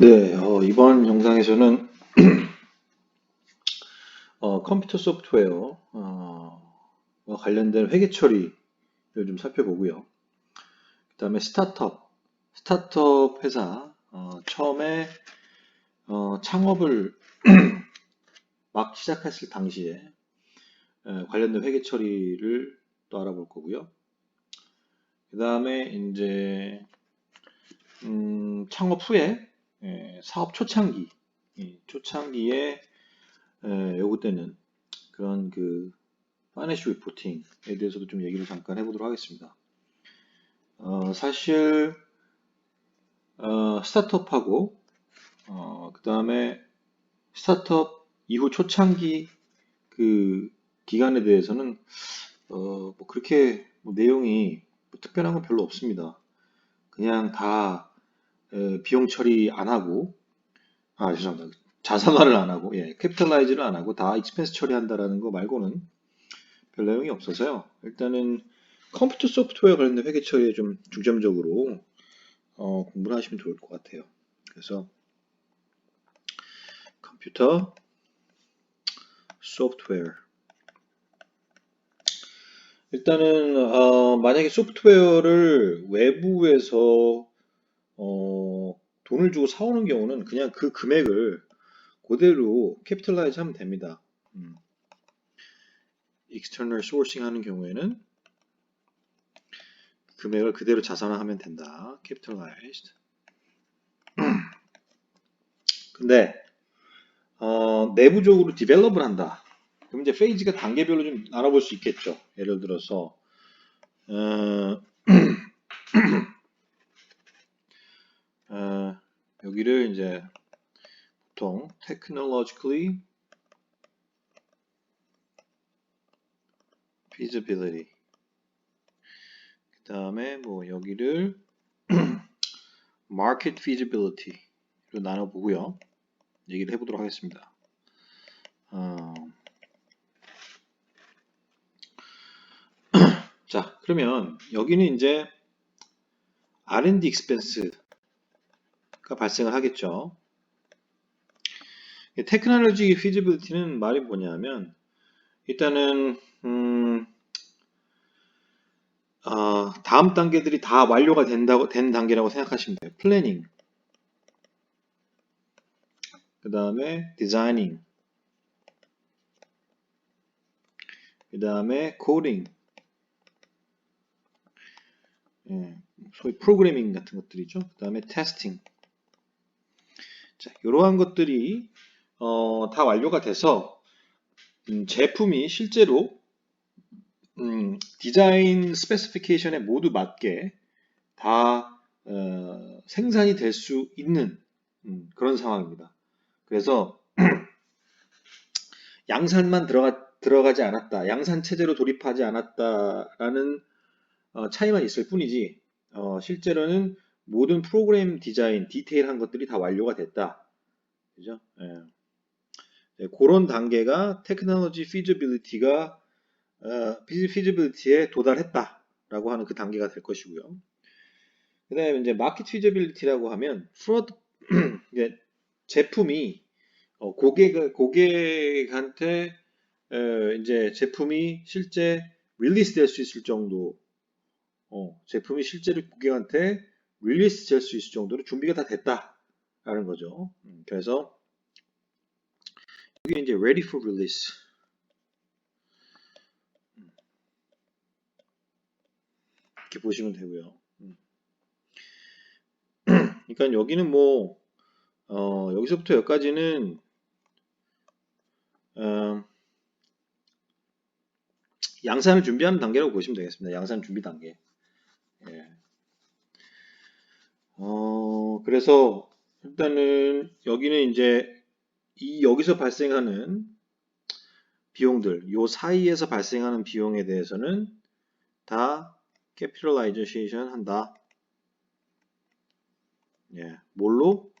네, 어, 이번 영상에서는 어, 컴퓨터 소프트웨어 어, 와 관련된 회계 처리를 좀 살펴보고요. 그 다음에 스타트업, 스타트업 회사 어, 처음에 어, 창업을 막 시작했을 당시에 에, 관련된 회계 처리를 또 알아볼 거고요. 그 다음에 이제 음, 창업 후에 예, 사업 초창기, 예, 초창기에 예, 요구되는 그런 그 파이낸셜 리포팅에 대해서도 좀 얘기를 잠깐 해보도록 하겠습니다. 어, 사실 어, 스타트업하고 어, 그 다음에 스타트업 이후 초창기 그 기간에 대해서는 어, 뭐 그렇게 뭐 내용이 뭐 특별한 건 별로 없습니다. 그냥 다 에, 비용 처리 안 하고 아 죄송합니다. 자산화를 안 하고 예, 캐피탈라이즈를 안 하고 다 익스펜스 처리한다라는 거 말고는 별 내용이 없어서요. 일단은 컴퓨터 소프트웨어 관련된 회계 처리에 좀 중점적으로 어, 공부를 하시면 좋을 것 같아요. 그래서 컴퓨터 소프트웨어 일단은 어, 만약에 소프트웨어를 외부에서 어, 돈을 주고 사오는 경우는 그냥 그 금액을 그대로 캐피탈라이즈 하면 됩니다. 음. external sourcing 하는 경우에는 금액을 그대로 자산화하면 된다. capitalized. 근데 어, 내부적으로 디벨롭을 한다. 그럼 이제 페이지가 단계별로 좀 알아볼 수 있겠죠. 예를 들어서 어, 어, 여기를 이제 보통 technologically feasibility 그 다음에 뭐 여기를 market feasibility로 나눠보고요. 얘기를 해보도록 하겠습니다. 어, 자, 그러면 여기는 이제 R&D expense가 발생을 하겠죠. 테크놀로지 피지빌리티는 말이 뭐냐면 일단은 음, 어, 다음 단계들이 다 완료가 된다고 된 단계라고 생각하시면 돼요. 플래닝, 그 다음에 디자이닝, 그 다음에 코딩, 예, 소위 프로그래밍 같은 것들이죠. 그 다음에 테스팅. 자, 이러한 것들이 어, 다 완료가 돼서 음, 제품이 실제로 음, 디자인 스페시피케이션에 모두 맞게 다 어, 생산이 될 수 있는 음, 그런 상황입니다. 그래서 양산만 들어가, 들어가지 않았다, 양산 체제로 돌입하지 않았다라는 어, 차이만 있을 뿐이지 어, 실제로는 모든 프로그램 디자인, 디테일한 것들이 다 완료가 됐다. 그죠? 예. 네, 그런 단계가 테크놀로지 피지빌리티가 어, 피지빌리티에 도달했다 라고 하는 그 단계가 될 것이고요. 그 다음에 이제 마켓 피지빌리티라고 하면 프로드 제품이 어, 고객 고객한테 어, 이제 제품이 실제 릴리스 될 수 있을 정도 어, 제품이 실제로 고객한테 릴리스 될 수 있을 정도로 준비가 다 됐다라는 거죠. 음, 그래서 이게 이제 ready for release. 음. 이렇게 보시면 되고요. 음. 그러니까 여기는 뭐 어, 여기서부터 여기까지는 어, 양산을 준비하는 단계라고 보시면 되겠습니다. 양산 준비 단계. 예. 어, 그래서 일단은 여기는 이제 이 여기서 발생하는 비용들, 요 사이에서 발생하는 비용에 대해서는 다 캐피탈라이제이션 한다. 예, 뭘로?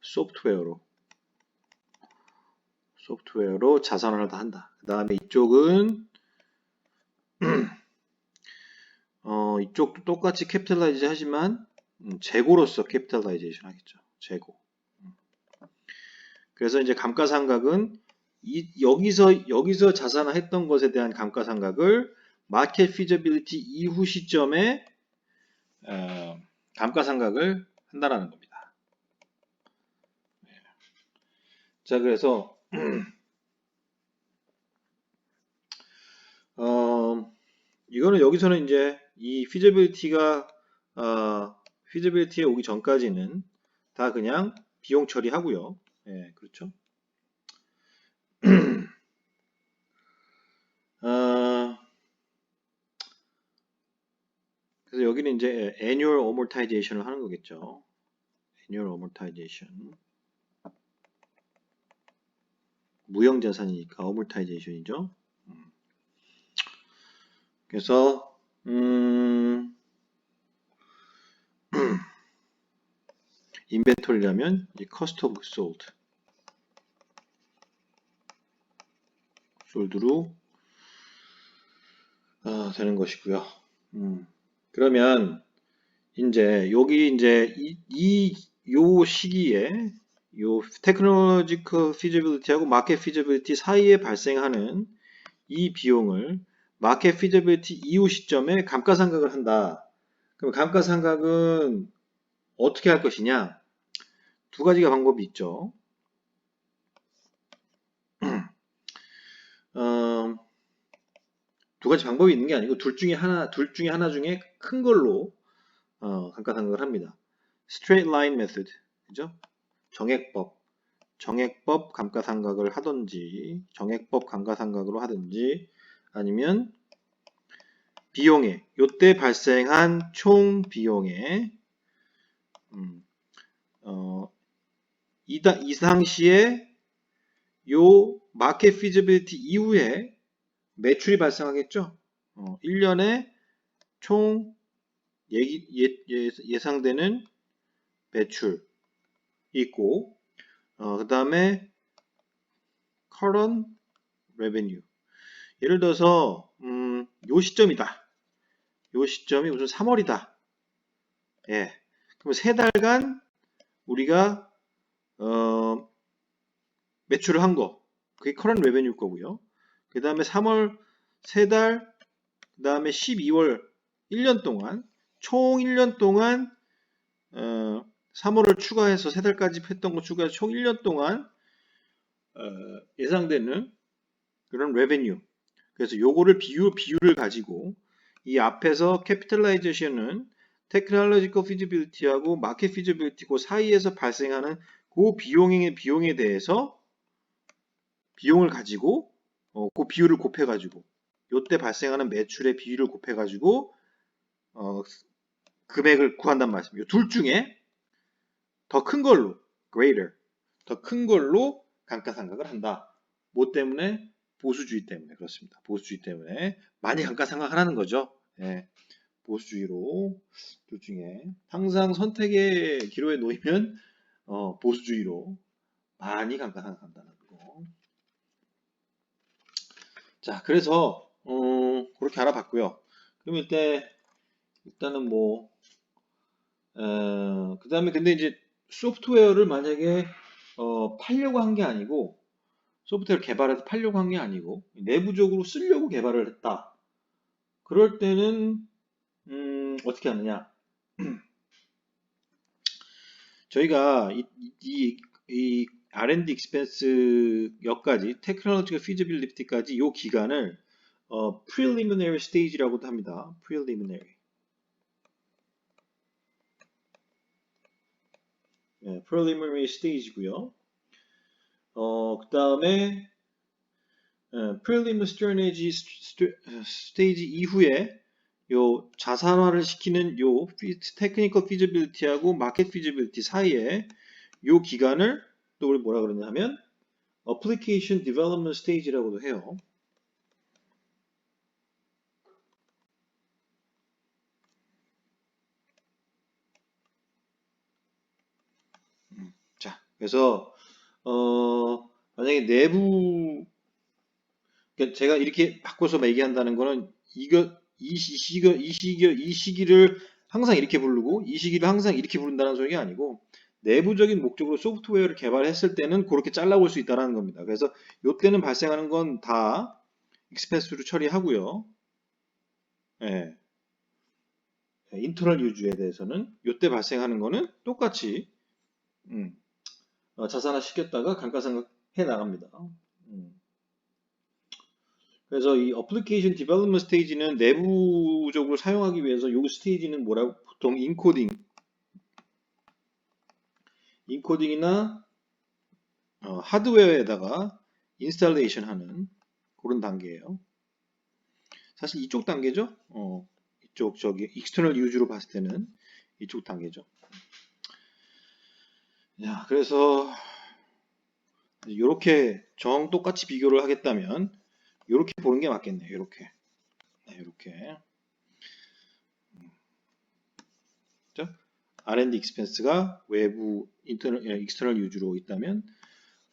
소프트웨어로. 소프트웨어로 자산을 다 한다. 그 다음에 이쪽은 어, 이쪽도 똑같이 캐피탈라이즈 하지만 음, 재고로서 캐피탈라이제이션 하겠죠. 재고. 그래서 이제 감가상각은 이, 여기서 여기서 자산화했던 것에 대한 감가상각을 마켓 피저빌리티 이후 시점에 어, 감가상각을 한다라는 겁니다. 네. 자, 그래서 어, 이거는 여기서는 이제 이 feasibility가 어, feasibility에 오기 전까지는 다 그냥 비용 처리하고요. 예, 그렇죠. 어, 그래서 여기는 이제 annual amortization을 하는 거겠죠. annual amortization. 무형 자산이니까 amortization이죠. 음. 그래서 음, 인벤토리라면 이 cost of sold 솔드로 아, 되는 것이고요. 음, 그러면 이제 여기 이제 이, 이요 시기에 요 테크놀로지컬 피지빌리티하고 마켓 피지빌리티 사이에 발생하는 이 비용을 마켓 피지빌리티 이후 시점에 감가상각을 한다. 그럼 감가상각은 어떻게 할 것이냐? 두 가지가 방법이 있죠. 어, 두 가지 방법이 있는 게 아니고 둘 중에 하나, 둘 중에 하나 중에 큰 걸로 어, 감가상각을 합니다. Straight Line Method, 그죠? 정액법, 정액법 감가상각을 하든지, 정액법 감가상각으로 하든지, 아니면 비용에, 요때 발생한 총 비용에 음, 어, 이다, 이상시에 요 마켓 피지빌리티 이후에 매출이 발생하겠죠. 어, 1년에 총 예기, 예, 상되는 매출 있고 어, 그 다음에 current revenue 예를 들어서 음, 요 시점이다. 요 시점이 무슨 3월이다. 예. 그럼 세 달간 우리가 어, 매출을 한 거. 그게 커런 레베뉴 거고요. 그 다음에 3월 세 달, 그 다음에 12월 1년 동안 총 1년 동안 어, 3월을 추가해서 세 달까지 했던 거 추가해서 총 1년 동안 어, 예상되는 그런 레베뉴. 그래서 요거를 비율 비율을 가지고 이 앞에서 캐피탈라이제이션은 테크놀로지컬 피지빌리티하고 마켓 피지빌리티 그 사이에서 발생하는 그 비용의 비용에 대해서 비용을 가지고 어, 그 비율을 곱해 가지고 요때 발생하는 매출의 비율을 곱해 가지고 어, 금액을 구한단 말씀이에요. 둘 중에 더 큰 걸로 greater 더 큰 걸로 감가상각을 한다. 뭐 때문에 보수주의 때문에 그렇습니다. 보수주의 때문에 많이 감가상각하라는 거죠. 예. 보수주의로 둘 중에 항상 선택의 기로에 놓이면 어, 보수주의로 많이 감가상각한다는 거. 자, 그래서 어, 그렇게 알아봤고요. 그럼 일단 일단은 뭐 어, 그 다음에 근데 이제 소프트웨어를 만약에 어, 팔려고 한 게 아니고 소프트웨어를 개발해서 팔려고 한 게 아니고 내부적으로 쓰려고 개발을 했다. 그럴 때는 음, 어떻게 하느냐? 저희가 이, 이, 이 R&D expense 여까지 technological feasibility까지 이 기간을 어, preliminary stage라고도 합니다. preliminary. 네, preliminary stage고요. 어, 그 다음에 어, preliminary stage 이후에 요 자산화를 시키는 요 테크니컬 피지빌리티하고 마켓 피지빌리티 사이에 요 기간을 또 우리 뭐라 그러냐면 어플리케이션 디벨롭먼트 스테이지라고도 해요. 음, 자, 그래서 어 만약에 내부 그러니까 제가 이렇게 바꿔서 얘기한다는 거는 이거 이 시기, 이 시기, 이 시기를 항상 이렇게 부르고 이 시기를 항상 이렇게 부른다는 소리가 아니고 내부적인 목적으로 소프트웨어를 개발했을 때는 그렇게 잘라볼 수 있다는 겁니다. 그래서 이때는 발생하는 건 다 익스펜스로 처리하고요. 예. 인터널 유주에 대해서는 이때 발생하는 거는 똑같이 음, 어, 자산화 시켰다가 감가상각 해 나갑니다. 음. 그래서 이 어플리케이션 디벨롭먼트 스테이지는 내부적으로 사용하기 위해서 이 스테이지는 뭐라고 보통 인코딩 인코딩이나 어, 하드웨어에다가 인스탈레이션 하는 그런 단계예요. 사실 이쪽 단계죠. 어, 이쪽 저기 익스터널 유즈로 봤을 때는 이쪽 단계죠. 자, 그래서 이렇게 정 똑같이 비교를 하겠다면 이렇게 보는 게 맞겠네요. 이렇게. 네, 이렇게. 자, R&D expense가 외부 인터널 익스터널 유즈로 있다면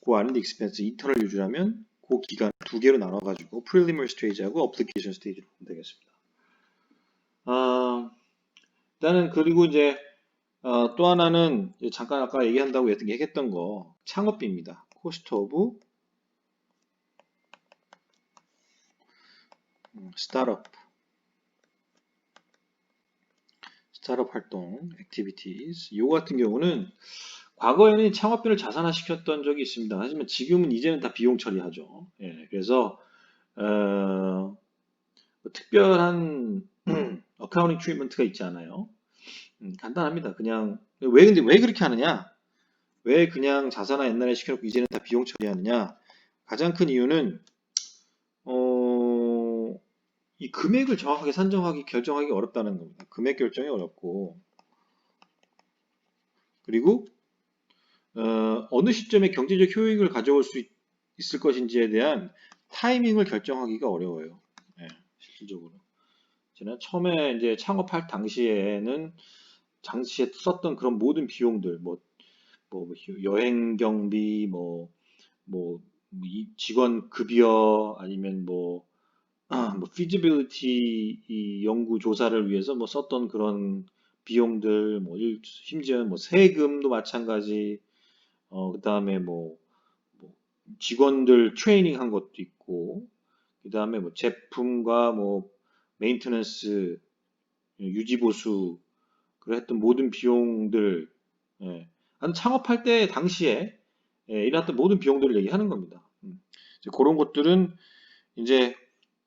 그 R&D expense 인터널 유즈라면 그 기간 두 개로 나눠 가지고 preliminary stage하고 application stage로 되겠습니다. 아, 일단은 그리고 이제 어, 또 하나는 잠깐 아까 얘기한다고 얘기했던 거 창업비입니다. cost of 스타트업 스타트업 활동 activities 요 같은 경우는 과거에는 창업비를 자산화시켰던 적이 있습니다. 하지만 지금은 이제는 다 비용 처리하죠. 예, 그래서 어, 뭐 특별한 어카운팅 트리먼트가 있지 않아요. 음, 간단합니다. 그냥 왜 근데 왜 그렇게 하느냐? 왜 그냥 자산화 옛날에 시켜놓고 이제는 다 비용 처리하느냐? 가장 큰 이유는 어, 이 금액을 정확하게 산정하기 결정하기 어렵다는 겁니다. 금액 결정이 어렵고 그리고 어, 어느 시점에 경제적 효익을 가져올 수 있, 을 것인지에 대한 타이밍을 결정하기가 어려워요. 네, 실질적으로. 저는 처음에 이제 창업할 당시에는 당시에 썼던 그런 모든 비용들, 뭐, 뭐 여행 경비, 뭐, 뭐, 직원 급여 아니면 뭐, 아, 뭐 feasibility 이 연구 조사를 위해서 뭐 썼던 그런 비용들, 뭐 심지어 뭐 세금도 마찬가지, 어, 그 다음에 뭐, 뭐 직원들 트레이닝 한 것도 있고, 그 다음에 뭐 제품과 뭐 메인테넌스, 유지보수, 그래 했던 모든 비용들, 예. 한 창업할 때 당시에 예, 일어났던 모든 비용들을 얘기하는 겁니다. 음. 그런 것들은 이제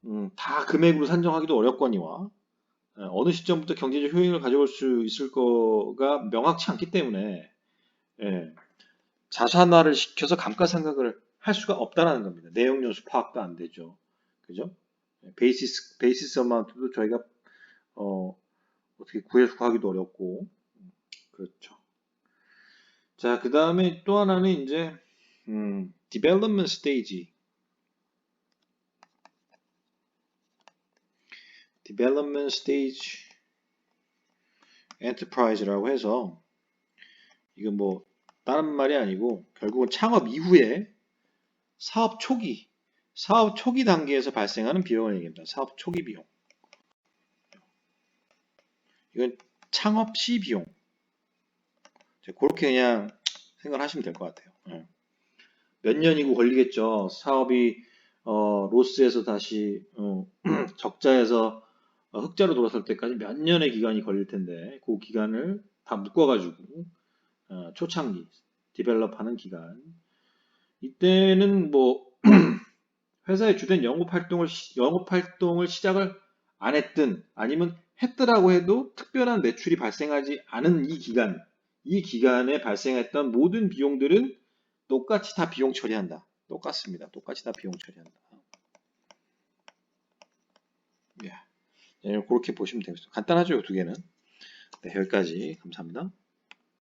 음, 다 금액으로 산정하기도 어렵거니와 예, 어느 시점부터 경제적 효용을 가져올 수 있을 거가 명확치 않기 때문에 예, 자산화를 시켜서 감가상각을 할 수가 없다는 겁니다. 내용 요소 파악도 안 되죠. 그죠? 베이시스 베이시스 어마운트도 저희가 어, 어떻게 구해서 구하기도 어렵고 그렇죠. 자, 그 다음에 또 하나는 이제 음, development development stage enterprise라고 해서 이건 뭐 다른 말이 아니고 결국은 창업 이후에 사업 초기 사업 초기 단계에서 발생하는 비용을 얘기합니다. 사업 초기 비용. 이건 창업 시 비용. 그렇게 그냥 생각하시면 될 것 같아요. 예. 몇 년이고 걸리겠죠. 사업이 어, 로스에서 다시 어, 적자에서 어, 흑자로 돌아설 때까지 몇 년의 기간이 걸릴 텐데 그 기간을 다 묶어가지고 어, 초창기 디벨롭하는 기간 이때는 뭐 회사의 주된 영업 활동을 영업 활동을 시작을 안 했든 아니면 했더라고 해도 특별한 매출이 발생하지 않은 이 기간, 이 기간에 발생했던 모든 비용들은 똑같이 다 비용 처리한다. 똑같습니다. 똑같이 다 비용 처리한다. 예. 네, 그렇게 보시면 되겠습니다. 간단하죠, 두 개는. 네, 여기까지 감사합니다.